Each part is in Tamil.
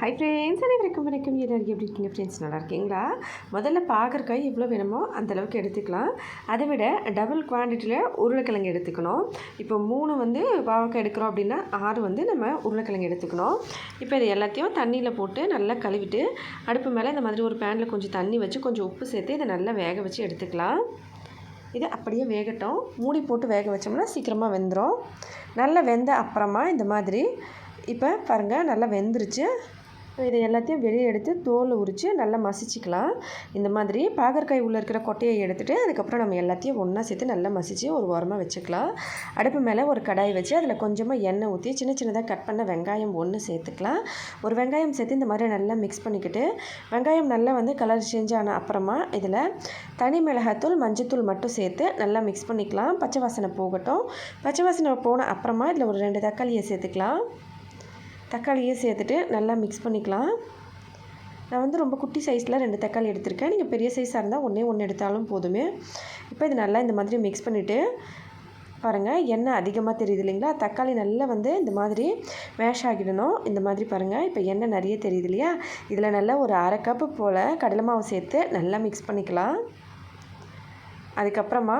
ஹை ஃப்ரெண்ட்ஸ் அனைவருக்கும் வணக்கம். எல்லாருக்கும் எப்படி இருக்கீங்க? ஃப்ரெண்ட்ஸ் நல்லா இருக்கீங்களா? முதல்ல பாகற்காய் எவ்வளோ வேணுமோ அந்த அளவுக்கு எடுத்துக்கலாம். அதை விட டபுள் குவான்டிட்டியில் உருளைக்கிழங்கு எடுத்துக்கணும். இப்போ மூணு வந்து பாவக்காய் எடுக்கிறோம் அப்படின்னா ஆறு வந்து நம்ம உருளைக்கிழங்கு எடுத்துக்கணும். இப்போ இது எல்லாத்தையும் தண்ணியில் போட்டு நல்லா கழுவிட்டு அடுப்பு மேலே இந்த மாதிரி ஒரு பேனில் கொஞ்சம் தண்ணி வச்சு கொஞ்சம் உப்பு சேர்த்து இதை நல்லா வேக வச்சு எடுத்துக்கலாம். இது அப்படியே வேகட்டும். மூடி போட்டு வேக வச்சோம்னா சீக்கிரமாக வெந்துடும் நல்லா வெந்த அப்புறமா இந்த மாதிரி இப்போ பாருங்கள் நல்லா வெந்துருச்சு. இதை எல்லாத்தையும் வெளியே எடுத்து தோல் உரித்து நல்லா மசிச்சுக்கலாம். இந்த மாதிரி பாகற்காய் உள்ளே இருக்கிற கொட்டையை எடுத்துகிட்டு அதுக்கப்புறம் நம்ம எல்லாத்தையும் ஒன்றா சேர்த்து நல்லா மசித்து ஒரு ஓரமாக வச்சுக்கலாம். அடுப்பு மேலே ஒரு கடாய் வச்சு அதில் கொஞ்சமாக எண்ணெய் ஊற்றி சின்ன சின்னதாக கட் பண்ண வெங்காயம் ஒன்று சேர்த்துக்கலாம். ஒரு வெங்காயம் சேர்த்து இந்த மாதிரி நல்லா மிக்ஸ் பண்ணிக்கிட்டு வெங்காயம் நல்லா வந்து கலர் சேஞ்ச் ஆன அப்புறமா இதில் தனி மிளகாத்தூள் மஞ்சத்தூள் மட்டும் சேர்த்து நல்லா மிக்ஸ் பண்ணிக்கலாம். பச்சை வாசனை போகட்டும். பச்சை வாசனை போன அப்புறமா இதில் ஒரு ரெண்டு தக்காளியை சேர்த்துக்கலாம். தக்காளியே சேர்த்துட்டு நல்லா மிக்ஸ் பண்ணிக்கலாம். நான் வந்து ரொம்ப குட்டி சைஸில் ரெண்டு தக்காளி எடுத்திருக்கேன். நீங்கள் பெரிய சைஸாக இருந்தால் ஒன்றே ஒன்று எடுத்தாலும் போதுமே. இப்போ இது நல்லா இந்த மாதிரி மிக்ஸ் பண்ணிவிட்டு பாருங்கள் எண்ணெய் அதிகமாக தெரியுது இல்லைங்களா? தக்காளி நல்லா வந்து இந்த மாதிரி மேஷ் ஆகிடணும். இந்த மாதிரி பாருங்கள் இப்போ எண்ணெய் நிறைய தெரியுது இல்லையா? இதில் நல்லா ஒரு அரை கப்பு போல் கடலை மாவு சேர்த்து நல்லா மிக்ஸ் பண்ணிக்கலாம். அதுக்கப்புறமா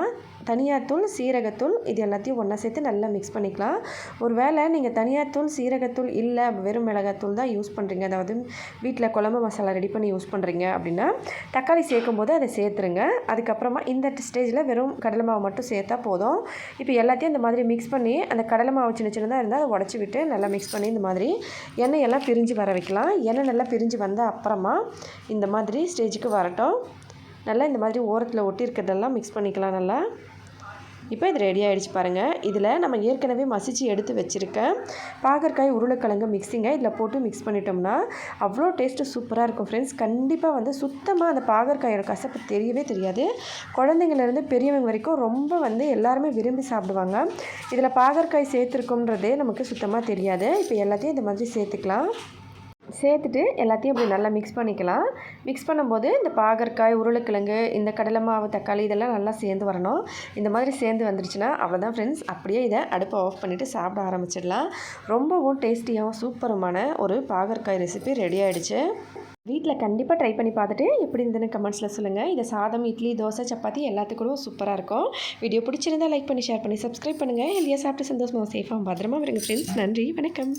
தனியாத்தூள் சீரகத்தூள் இது எல்லாத்தையும் ஒன்றா சேர்த்து நல்லா மிக்ஸ் பண்ணிக்கலாம். ஒரு வேளை நீங்கள் தனியாத்தூள் சீரகத்தூள் இல்லை வெறும் மிளகாத்தூள் தான் யூஸ் பண்ணுறீங்க அதாவது வீட்டில் குழம்பு மசாலா ரெடி பண்ணி யூஸ் பண்ணுறீங்க அப்படின்னா தக்காளி சேர்க்கும் போது அதை சேர்த்துருங்க. அதுக்கப்புறமா இந்த ஸ்டேஜில் வெறும் கடலை மாவு மட்டும் சேர்த்தா போதும். இப்போ எல்லாத்தையும் இந்த மாதிரி மிக்ஸ் பண்ணி அந்த கடலை மாவு சின்ன சின்னதாக இருந்தால் அதை உடச்சி விட்டு நல்லா மிக்ஸ் பண்ணி இந்த மாதிரி எண்ணெய் எல்லாம் பிரிஞ்சு வர வைக்கலாம். எண்ணெய் நல்லா பிரிஞ்சு வந்த அப்புறமா இந்த மாதிரி ஸ்டேஜுக்கு வரட்டும். நல்லா இந்த மாதிரி ஓரத்தில் ஒட்டி இருக்கிறதெல்லாம் மிக்ஸ் பண்ணிக்கலாம் நல்லா. இப்போ இது ரெடி ஆகிடுச்சு பாருங்கள் இதில் நம்ம ஏற்கனவே மசிச்சு எடுத்து வச்சுருக்கேன். பாகற்காய் உருளைக்கிழங்கு மிக்ஸிங்கை இதில் போட்டு மிக்ஸ் பண்ணிட்டோம்னா அவ்வளோ டேஸ்ட்டு சூப்பராக இருக்கும் ஃப்ரெண்ட்ஸ் கண்டிப்பாக வந்து சுத்தமாக அந்த பாகற்காயோட கசப்பு தெரியவே தெரியாது. குழந்தைங்கள்லேருந்து பெரியவங்க வரைக்கும் ரொம்ப வந்து எல்லாருமே விரும்பி சாப்பிடுவாங்க. இதில் பாகற்காய் சேர்த்துருக்கோன்றதே நமக்கு சுத்தமாக தெரியாது. இப்போ எல்லாத்தையும் இந்த மாதிரி சேர்த்துக்கலாம். சேர்த்துட்டு எல்லாத்தையும் அப்படி நல்லா மிக்ஸ் பண்ணிக்கலாம். மிக்ஸ் பண்ணும்போது இந்த பாகற்காய் உருளைக்கிழங்கு இந்த கடலை மாவு தக்காளி இதெல்லாம் நல்லா சேர்ந்து வரணும். இந்த மாதிரி சேர்ந்து வந்துருச்சுன்னா அவ்வளோதான் ஃப்ரெண்ட்ஸ் அப்படியே இதை அடுப்பை ஆஃப் பண்ணிவிட்டு சாப்பிட ஆரம்பிச்சிடலாம். ரொம்பவும் டேஸ்டியாகவும் சூப்பருமான ஒரு பாகற்காய் ரெசிபி ரெடி ஆகிடுச்சு வீட்டில் கண்டிப்பாக ட்ரை பண்ணி பார்த்துட்டு எப்படி இருந்ததுன்னு கமெண்ட்ஸில் சொல்லுங்கள் இதை சாதம் இட்லி தோசை சப்பாத்தி எல்லாத்துக்கும் சூப்பராக இருக்கும். வீடியோ பிடிச்சிருந்தால் லைக் பண்ணி ஷேர் பண்ணி சப்ஸ்கிரைப் பண்ணுங்கள் இந்தியா சாப்பிட்டு சந்தோஷமாக சேஃபாக பத்திரமா வருங்க ஃப்ரெண்ட்ஸ் நன்றி வணக்கம்.